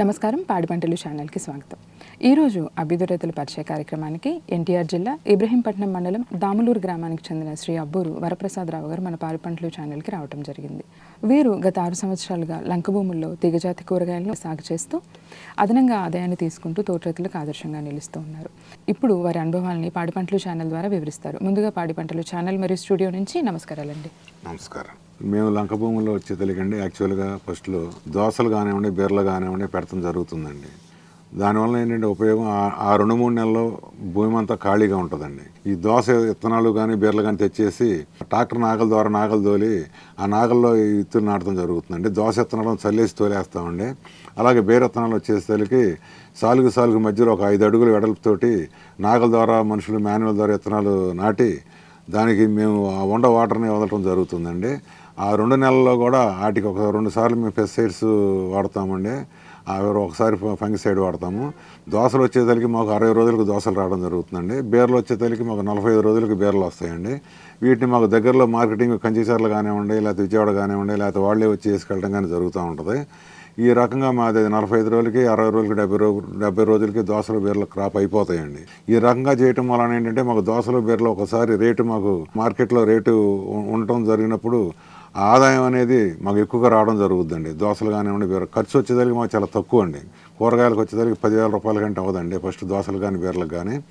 నమస్కారం పాడిపంటలు ఛానల్కి స్వాగతం. ఈరోజు అభ్యుదరతల పరిచయ కార్యక్రమానికి ఎన్టీఆర్ జిల్లా ఇబ్రహీంపట్నం మండలం దాములూరు గ్రామానికి చెందిన శ్రీ అబ్బూరు వరప్రసాదరావు గారు మన పాడిపంటలు ఛానల్కి రావడం జరిగింది. వీరు గత ఆరు సంవత్సరాలుగా లంక భూముల్లో తీగజాతి కూరగాయలను సాగు చేస్తూ అదనంగా ఆదాయాన్ని తీసుకుంటూ తోటరైతులకు ఆదర్శంగా నిలుస్తూ ఉన్నారు. ఇప్పుడు వారి అనుభవాల్ని పాడిపంటలు ఛానల్ ద్వారా వివరిస్తారు. ముందుగా పాడిపంటలు ఛానల్ మరియు స్టూడియో నుంచి నమస్కారాలండి. నమస్కారం. మేము లంక భూముల్లో వచ్చే తెలియకండి యాక్చువల్గా ఫస్ట్లో దోసలు కానివ్వండి బీరలు కానివ్వండి పెడతాం జరుగుతుందండి. దానివల్ల ఏంటంటే ఉపయోగం ఆ- రెండు మూడు నెలల్లో భూమి అంతా ఖాళీగా ఉంటుందండి. ఈ దోశ విత్తనాలు కానీ బీరలు కానీ తెచ్చేసి ట్రాక్టర్ నాగల ద్వారా నాగలు తోలి ఆ నాగల్లో ఈ విత్తులు నాటడం జరుగుతుందండి. దోశ విత్తనాలను చల్లేసి తోలేస్తామండి. అలాగే బీర విత్తనాలు వచ్చేసరికి సాలుగు సాలుగు మధ్యలో ఒక ఐదు అడుగులు వెడల్పుతోటి నాగల ద్వారా మనుషులు మాన్యువల్ ద్వారా విత్తనాలు నాటి దానికి మేము ఆ వండ వాటర్ని వదలటం జరుగుతుందండి. ఆ రెండు నెలల్లో కూడా వాటికి ఒక రెండు సార్లు మేము పెస్టిసైడ్స్ వాడతామండి. ఒకసారి ఫంగిసైడ్ వాడతాము. దోసలు వచ్చేసరికి మాకు అరవై రోజులకు దోసలు రావడం జరుగుతుందండి. బీరలు వచ్చేసరికి మాకు నలభై ఐదు రోజులకు బీరలు వస్తాయండి. వీటిని మాకు దగ్గరలో మార్కెటింగ్ కంచిచర్లు కానివ్వండి లేకపోతే విజయవాడ కానివ్వండి లేకపోతే వాళ్ళే వచ్చి వేసుకెళ్ళడం కానీ జరుగుతూ ఉంటుంది. ఈ రకంగా మాది నలభై ఐదు రోజులకి అరవై రోజులకి డెబ్బై రోజు డెబ్బై రోజులకి దోశలు బీరలు క్రాప్ అయిపోతాయండి. ఈ రకంగా చేయటం వలన ఏంటంటే మాకు దోసలు బీరలు ఒకసారి రేటు మాకు మార్కెట్లో రేటు ఉండటం జరిగినప్పుడు ఆదాయం అనేది మాకు ఎక్కువగా రావడం జరుగుతుందండి దోసలు కానివ్వండి బీర ఖర్చు వచ్చేసరికి మాకు చాలా తక్కువ అండి. కూరగాయలకు వచ్చేసరికి పదివేల రూపాయల కంటే అవ్వదండి. ఫస్ట్ దోసలు కానీ బీరలకు కానీ.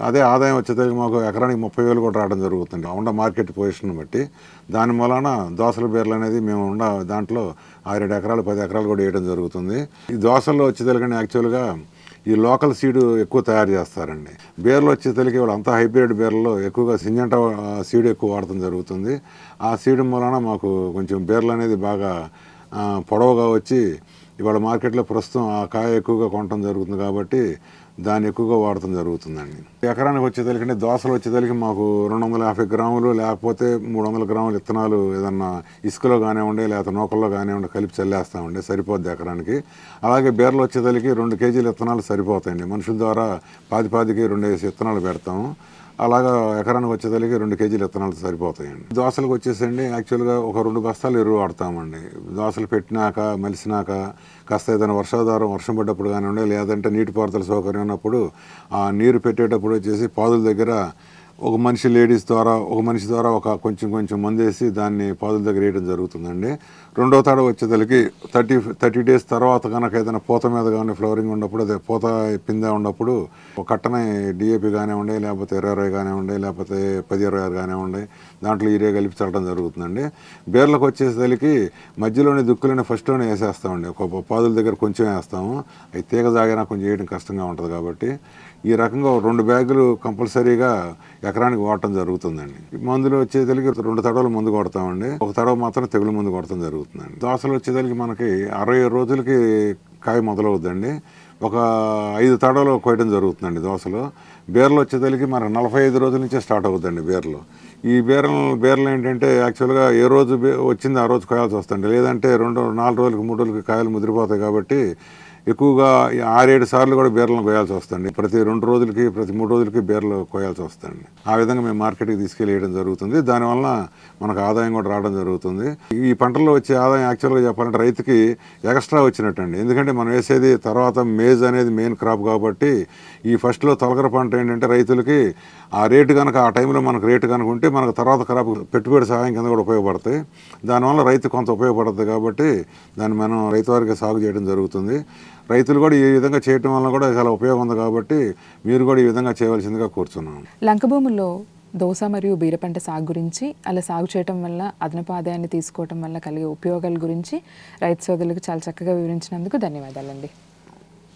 అదే ఆదాయం వచ్చేదానికి మాకు ఎకరానికి ముప్పై వేలు కూడా రావడం జరుగుతుంది ఉండ మార్కెట్ పొజిషన్ బట్టి. దాని మూలన దోసల బీరలు అనేది మేము ఉన్న దాంట్లో ఆరేడు ఎకరాలు పది ఎకరాలు కూడా వేయడం జరుగుతుంది. ఈ దోసల్లో వచ్చేసరికి యాక్చువల్గా ఈ లోకల్ సీడ్ ఎక్కువ తయారు చేస్తారండి. బీర్లు వచ్చేసరికి వాళ్ళు అంతా హైబ్రిడ్ బీర్లలో ఎక్కువగా సింజంట సీడ్ ఎక్కువ వాడటం జరుగుతుంది. ఆ సీడ్ మూలన మాకు కొంచెం బీర్లు అనేది బాగా పొడవుగా వచ్చి ఇవాళ మార్కెట్లో ప్రస్తుతం ఆ కాయ ఎక్కువగా కొనటం జరుగుతుంది కాబట్టి దాన్ని ఎక్కువగా వాడటం జరుగుతుందండి. ఎకరానికి వచ్చేసరికి దోసలు వచ్చేదానికి మాకు రెండు వందల యాభై గ్రాములు లేకపోతే మూడు వందల గ్రాములు విత్తనాలు ఏదన్నా ఇసుకలో కానివ్వండి లేకపోతే నూకల్లో కానివ్వండి కలిపి చల్లేస్తామండి సరిపోద్ది ఎకరానికి. అలాగే బీరలు వచ్చేదానికి రెండు కేజీల విత్తనాలు సరిపోతాయండి. మనుషుల ద్వారా పాది పాదికి రెండు వేసి విత్తనాలు పెడతాము. అలాగా ఎకరానికి వచ్చేదానికి రెండు కేజీలు విత్తనాలు సరిపోతాయండి. దోసలకు వచ్చేసండి యాక్చువల్గా ఒక రెండు బస్తాలు ఎరువు వాడతామండి. దోసలు పెట్టినాక మలిసినాక కాస్త ఏదైనా వర్షాధారం వర్షం పడ్డప్పుడు కానివ్వండి లేదంటే నీటిపారుదల సౌకర్యం ఉన్నప్పుడు ఆ నీరు పెట్టేటప్పుడు వచ్చేసి పాదుల దగ్గర ఒక మనిషి లేడీస్ ద్వారా ఒక మనిషి ద్వారా ఒక కొంచెం కొంచెం మందేసి దాన్ని పాదుల దగ్గర వేయడం జరుగుతుందండి. రెండో తాడు వచ్చేసరికి థర్టీ థర్టీ డేస్ తర్వాత కనుక ఏదైనా పూత మీద కానీ ఫ్లవరింగ్ ఉన్నప్పుడు అదే పూత పిందే ఉన్నప్పుడు ఒక కట్టనే డిఏపి కానివ్వండి లేకపోతే ఇరవై ఇరవై కానివ్వండి లేకపోతే పది ఇరవై ఆరు కానివ్వండి దాంట్లో ఈరియా కలిపి చల్లడం జరుగుతుందండి. బీర్లకు వచ్చేసరికి మధ్యలోని దుక్కులని ఫస్ట్లోనే వేసేస్తామండి. ఒక పాదుల దగ్గర కొంచెం వేస్తాము. అవి తీగ జాగినా కొంచెం వేయడం కష్టంగా ఉంటుంది కాబట్టి. ఈ రకంగా రెండు బ్యాగులు కంపల్సరీగా ఎకరానికి వాడటం జరుగుతుందండి. మందులు వచ్చేసరికి రెండు తడవలు ముందు కొడతామండి. ఒక తడవ మాత్రం తెగులు ముందు కొడటం జరుగుతుందండి. దోసలు వచ్చేసరికి మనకి అరవై రోజులకి కాయ మొదలవుద్దండి. ఒక ఐదు తడవలు కోయడం జరుగుతుందండి దోసలు. బీరలు వచ్చేసరికి మనకు నలభై ఐదు రోజుల నుంచే స్టార్ట్ అవుతుందండి బీరలు. ఈ బీరలు బీరలు ఏంటంటే యాక్చువల్గా ఏ రోజు వచ్చింది ఆ రోజు కోయాల్సి వస్తుంది లేదంటే రెండు నాలుగు రోజులకి మూడు రోజులకి కాయలు ముదిరిపోతాయి కాబట్టి ఎక్కువగా ఆరేడు సార్లు కూడా బీరలను కోయాల్సి వస్తుంది. ప్రతి రెండు రోజులకి ప్రతి మూడు రోజులకి బీరలు కోయాల్సి వస్తుంది. ఆ విధంగా మేము మార్కెట్కి తీసుకెళ్ళేయడం జరుగుతుంది. దానివల్ల మనకు ఆదాయం కూడా రావడం జరుగుతుంది. ఈ పంటల్లో వచ్చే ఆదాయం యాక్చువల్గా చెప్పాలంటే రైతుకి ఎక్స్ట్రా వచ్చినట్టండి. ఎందుకంటే మనం వేసేది తర్వాత మేజ్ అనేది మెయిన్ క్రాప్ కాబట్టి ఈ ఫస్ట్లో తొలకర పంట ఏంటంటే రైతులకి ఆ రేటు కనుక ఆ టైంలో మనకు రేటు కనుక ఉంటే మనకు తర్వాత క్రాప్ పెట్టుబడి సహాయం కింద కూడా ఉపయోగపడతాయి. దానివల్ల రైతు కొంత ఉపయోగపడుతుంది కాబట్టి దాన్ని మనం రైతు వారికి సాగు చేయడం జరుగుతుంది. రైతులు కూడా ఈ విధంగా చేయటం వల్ల కూడా చాలా ఉపయోగం ఉంది కాబట్టి మీరు కూడా ఈ విధంగా చేయవలసిందిగా కోరుచున్నాం లంక భూముల్లో దోస మరియు బీర పంట సాగు గురించి అలా సాగు చేయటం వల్ల అదనపు ఆదాయాన్ని తీసుకోవటం వల్ల కలిగే ఉపయోగాల గురించి రైతు సోదరులకు చాలా చక్కగా వివరించినందుకు ధన్యవాదాలండి.